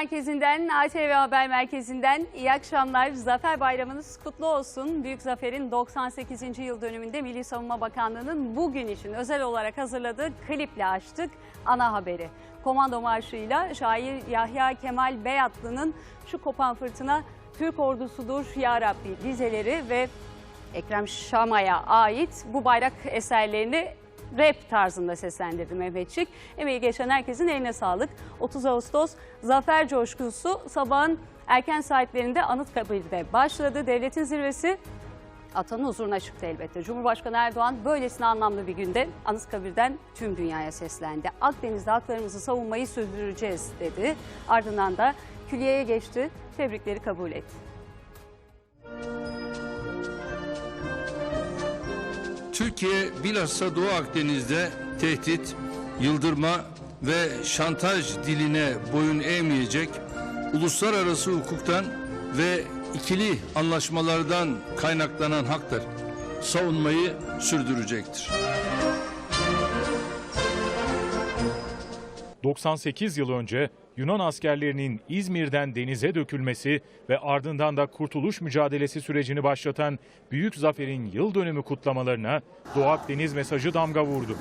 Merkezi'nden, ATV Haber Merkezi'nden iyi akşamlar. Zafer Bayramınız kutlu olsun. Büyük Zafer'in 98. yıl dönümünde Milli Savunma Bakanlığı'nın bugün için özel olarak hazırladığı kliple açtık ana haberi. Komando marşıyla şair Yahya Kemal Beyatlı'nın şu kopan fırtına Türk ordusudur ya Rabbi dizeleri ve Ekrem Şama'ya ait bu bayrak eserlerini rap tarzında seslendirdi Mehmetçik. Emeği geçen herkesin eline sağlık. 30 Ağustos Zafer Coşkusu sabahın erken saatlerinde Anıtkabir'de başladı. Devletin zirvesi atanın huzuruna çıktı elbette. Cumhurbaşkanı Erdoğan böylesine anlamlı bir günde Anıtkabir'den tüm dünyaya seslendi. Akdeniz'de haklarımızı savunmayı sürdüreceğiz dedi. Ardından da külliyeye geçti. Tebrikleri kabul etti. Türkiye bilhassa Doğu Akdeniz'de tehdit, yıldırma ve şantaj diline boyun eğmeyecek, uluslararası hukuktan ve ikili anlaşmalardan kaynaklanan haklar savunmayı sürdürecektir. 98 yıl önce Yunan askerlerinin İzmir'den denize dökülmesi ve ardından da kurtuluş mücadelesi sürecini başlatan Büyük Zafer'in yıl dönümü kutlamalarına Doğu Akdeniz mesajı damga vurdu.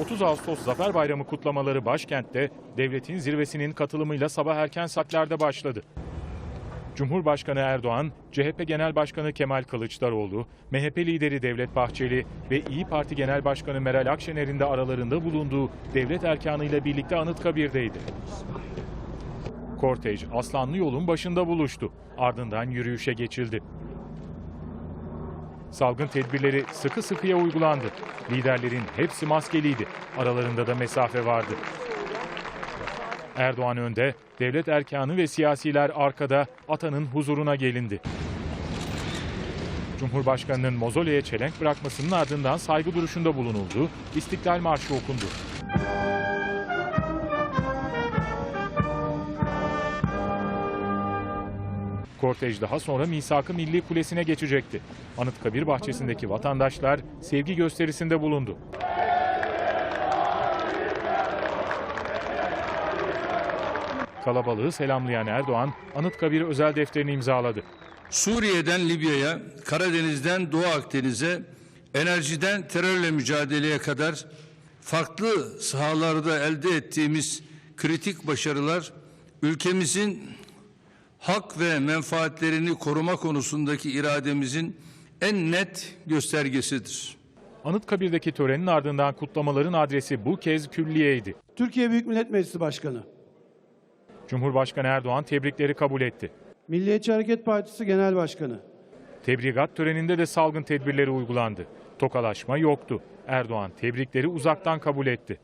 30 Ağustos Zafer Bayramı kutlamaları başkentte devletin zirvesinin katılımıyla sabah erken saatlerde başladı. Cumhurbaşkanı Erdoğan, CHP Genel Başkanı Kemal Kılıçdaroğlu, MHP lideri Devlet Bahçeli ve İyi Parti Genel Başkanı Meral Akşener'in de aralarında bulunduğu devlet erkanıyla birlikte Anıtkabir'deydi. Kortej Aslanlı yolun başında buluştu. Ardından yürüyüşe geçildi. Salgın tedbirleri sıkı sıkıya uygulandı. Liderlerin hepsi maskeliydi. Aralarında da mesafe vardı. Erdoğan önde, devlet erkanı ve siyasiler arkada atanın huzuruna gelindi. Cumhurbaşkanının mozoleye çelenk bırakmasının ardından saygı duruşunda bulunuldu, İstiklal Marşı okundu. Kortej daha sonra Misak-ı Milli Kulesi'ne geçecekti. Anıtkabir bahçesindeki vatandaşlar sevgi gösterisinde bulundu. Kalabalığı selamlayan Erdoğan, Anıtkabir özel defterini imzaladı. Suriye'den Libya'ya, Karadeniz'den Doğu Akdeniz'e, enerjiden terörle mücadeleye kadar farklı sahalarda elde ettiğimiz kritik başarılar ülkemizin hak ve menfaatlerini koruma konusundaki irademizin en net göstergesidir. Anıtkabir'deki törenin ardından kutlamaların adresi bu kez külliyeydi. Türkiye Büyük Millet Meclisi Başkanı, Cumhurbaşkanı Erdoğan tebrikleri kabul etti. Milliyetçi Hareket Partisi Genel Başkanı, Tebrikat töreninde de salgın tedbirleri uygulandı. Tokalaşma yoktu. Erdoğan tebrikleri uzaktan kabul etti.